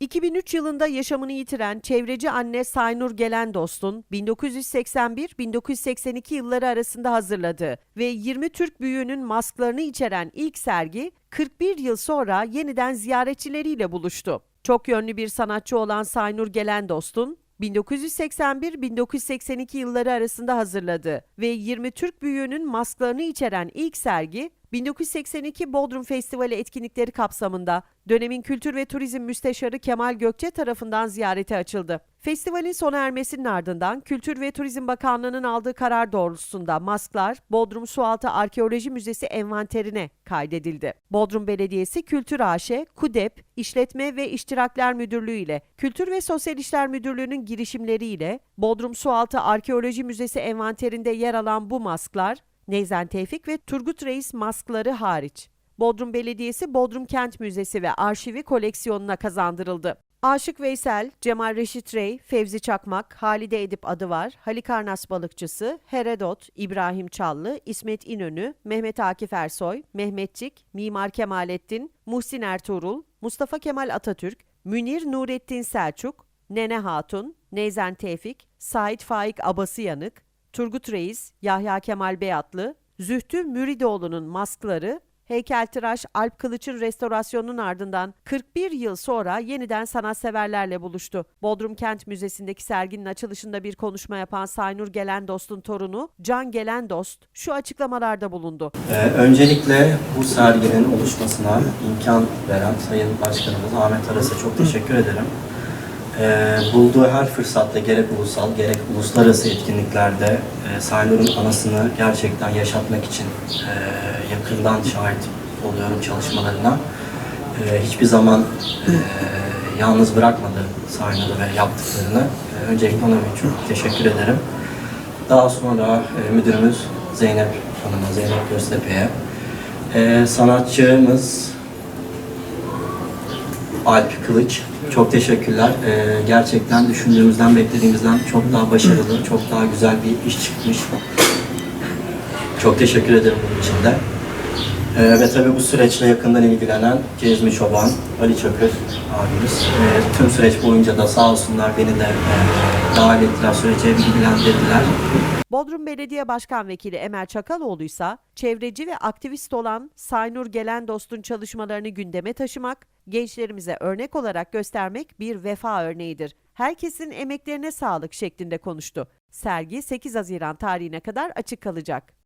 2003 yılında yaşamını yitiren çevreci anne Saynur Gelendost'un 1981-1982 yılları arasında hazırladığı ve 20 Türk büyüğünün masklarını içeren ilk sergi 41 yıl sonra yeniden ziyaretçileriyle buluştu. Çok yönlü bir sanatçı olan Saynur Gelendost'un 1981-1982 yılları arasında hazırladığı ve 20 Türk büyüğünün masklarını içeren ilk sergi 1982 Bodrum Festivali etkinlikleri kapsamında dönemin Kültür ve Turizm Müsteşarı Kemal Gökçe tarafından ziyarete açıldı. Festivalin sona ermesinin ardından Kültür ve Turizm Bakanlığı'nın aldığı karar doğrultusunda masklar Bodrum Sualtı Arkeoloji Müzesi envanterine kaydedildi. Bodrum Belediyesi Kültür AŞ, KUDEP, İşletme ve İştirakler Müdürlüğü ile Kültür ve Sosyal İşler Müdürlüğü'nün girişimleriyle Bodrum Sualtı Arkeoloji Müzesi envanterinde yer alan bu masklar Neyzen Tevfik ve Turgut Reis maskları hariç. Bodrum Belediyesi Bodrum Kent Müzesi ve Arşivi koleksiyonuna kazandırıldı. Aşık Veysel, Cemal Reşit Rey, Fevzi Çakmak, Halide Edip Adıvar, Halikarnas Balıkçısı, Herodot, İbrahim Çallı, İsmet İnönü, Mehmet Akif Ersoy, Mehmetçik, Mimar Kemalettin, Muhsin Ertuğrul, Mustafa Kemal Atatürk, Münir Nurettin Selçuk, Nene Hatun, Neyzen Tevfik, Sait Faik Abası Yanık, Turgut Reis, Yahya Kemal Beyatlı, Zühtü Müridoğlu'nun maskları, heykeltıraş Alp Kılıç'ın restorasyonunun ardından 41 yıl sonra yeniden sanatseverlerle buluştu. Bodrum Kent Müzesi'ndeki serginin açılışında bir konuşma yapan Saynur Gelendost'un torunu Can Gelendost şu açıklamalarda bulundu. Ee, öncelikle bu serginin oluşmasına imkan veren Sayın Başkanımız Ahmet Aras'a çok teşekkür ederim. Ee, bulduğu her fırsatta gerek ulusal gerek uluslararası etkinliklerde e, Saynur'un anısını gerçekten yaşatmak için e, yakından şahit oluyorum çalışmalarına. E, hiçbir zaman e, yalnız bırakmadı Saynur'u ve yaptıklarını. E, öncelikle ona çok teşekkür ederim. Daha sonra e, müdürümüz Zeynep Hanım'a, Zeynep Göztepe'ye, e, sanatçımız Alp Kılıç, çok teşekkürler. E, gerçekten düşündüğümüzden, beklediğimizden çok daha başarılı, çok daha güzel bir iş çıkmış. Çok teşekkür ederim bunun için de. E, ve tabii bu süreçle yakından ilgilenen Cezmi Çoban, Ali Çakır abimiz. E, tüm süreç boyunca da sağ olsunlar beni de e, dahil ettiler, sürece bilgilendirdiler. Bodrum Belediye Başkan Vekili Emel Çakaloğlu ise çevreci ve aktivist olan Saynur Gelendost'un çalışmalarını gündeme taşımak, gençlerimize örnek olarak göstermek bir vefa örneğidir. Herkesin emeklerine sağlık şeklinde konuştu. Sergi 8 Haziran tarihine kadar açık kalacak.